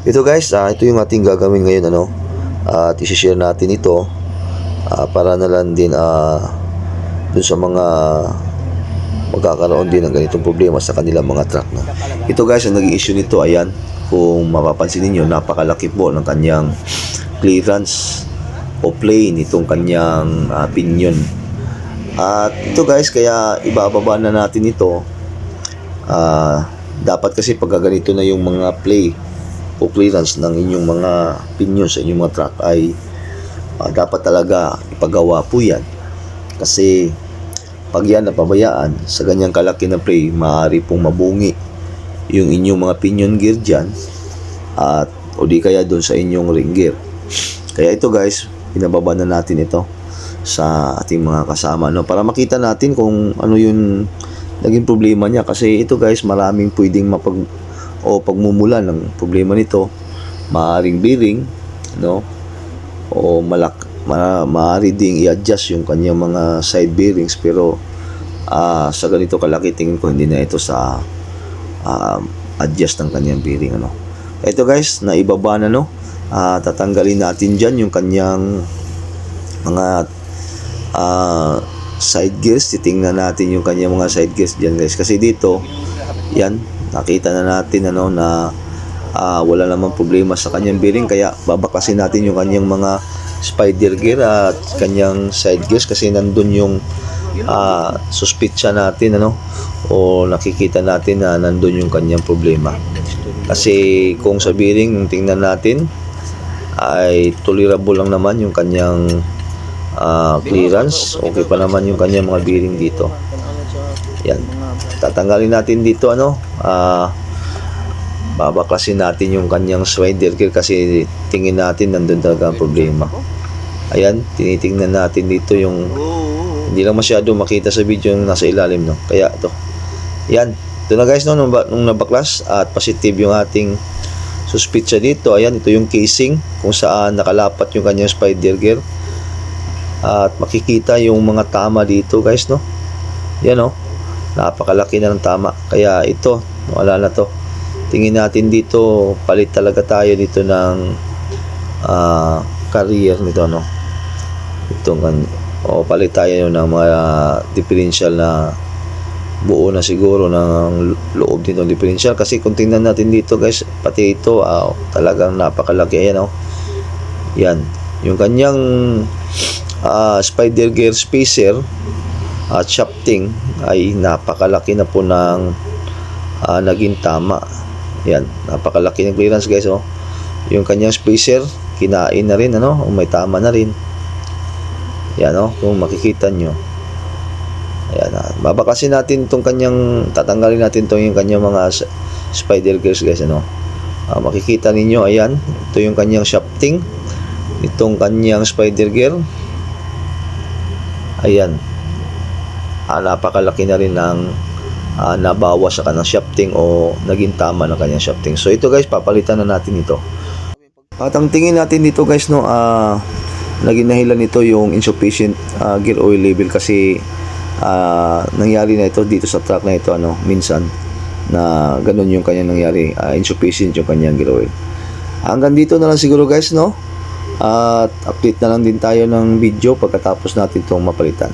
Ito guys, ah, ito yung ating gagawin ngayon ano. at i-share natin ito ah, para na lang din ah, dun sa mga magkakaroon din ng ganitong problema sa kanilang mga truck. No? Ito guys, ang naging issue nito, ayan, kung mapapansin niyo napakalaki po ng kanyang clearance o plane itong kanyang ah, pinion. At ito guys, kaya ibababa na natin ito. Ah, dapat kasi pagka ganito na yung mga play o clearance ng inyong mga pinion sa inyong mga truck ay ah, dapat talaga ipagawa po yan. Kasi pag yan napabayaan sa ganyang kalaki na play, maaari pong mabungi yung inyong mga pinion gear dyan at o di kaya doon sa inyong ring gear. Kaya ito guys, pinababa na natin ito sa ating mga kasama no para makita natin kung ano yung naging problema niya kasi ito guys maraming pwedeng mapag o pagmumula ng problema nito maaring bearing no? O malak ma, maaari ding i-adjust yung kanyang mga side bearings pero ah, sa ganito kalaki tingin ko hindi na ito sa ah, adjust ng kanyang bearing ano? Ito guys naibaba na no? Ah, tatanggalin natin dyan yung kanyang mga ah, side gears. Titingnan natin yung kanyang mga side gears dyan guys. Kasi dito yan nakita na natin ano na ah, wala namang problema sa kanyang bearing kaya babaklasin natin yung kanyang mga spider gear at kanyang side gears kasi nandun yung ah, suspitsa natin ano o nakikita natin na nandun yung kanyang problema. Kasi kung sa bearing tingnan natin ay tolerable lang naman yung kanyang ah, clearance. Okay pa naman yung kanyang mga bearing dito. Yan tatanggalin natin dito ano? Ah babaklasin natin yung kanyang swider gear kasi tingin natin nandun talaga ang problema. Ayan tinitingnan natin dito yung hindi lang masyado makita sa video yung nasa ilalim no? Kaya ito. Yan ito na guys no? Nung, nung nabaklas at positive yung ating suspitsa dito. Ayan ito yung casing kung saan nakalapat yung kanyang spider gear at makikita yung mga tama dito guys no? Yan no napakalaki na ng tama. Kaya ito wala na to. Tingin natin dito palit talaga tayo dito ng ah career nito no? Itong o palit tayo ng mga differential na buo na siguro ng loob dito ng differential. Kasi kung tingnan natin dito guys pati ito ah, talagang napakalaki. Ayan oh. Yan. Yung kanyang ah, spider gear spacer at shafting ay napakalaki na po ng ah, naging tama yan napakalaki ng clearance guys oh yung kanyang spacer kinain na rin ano may tama na rin yan oh kung makikita nyo Ayan, ah. babakasin natin itong kanyang, tatanggalin natin itong yung kanyang mga spider gears guys, ano. Ah, makikita ninyo, ayan, ito yung kanyang shafting, itong kanyang spider gear. Ayan. Ah, napakalaki na rin ng ah, nabawas sa kanyang shafting o naging tama ng kanyang shafting. So ito guys, papalitan na natin ito. At ang tingin natin dito guys, no, ah, naging dahilan nito yung insufficient ah, gear oil level kasi ah, nangyari na ito dito sa truck na ito ano minsan na ganun yung kanyang nangyari ah, insufficient yung kanyang gear oil hanggang dito na lang siguro guys no at update na lang din tayo ng video pagkatapos natin itong mapalitan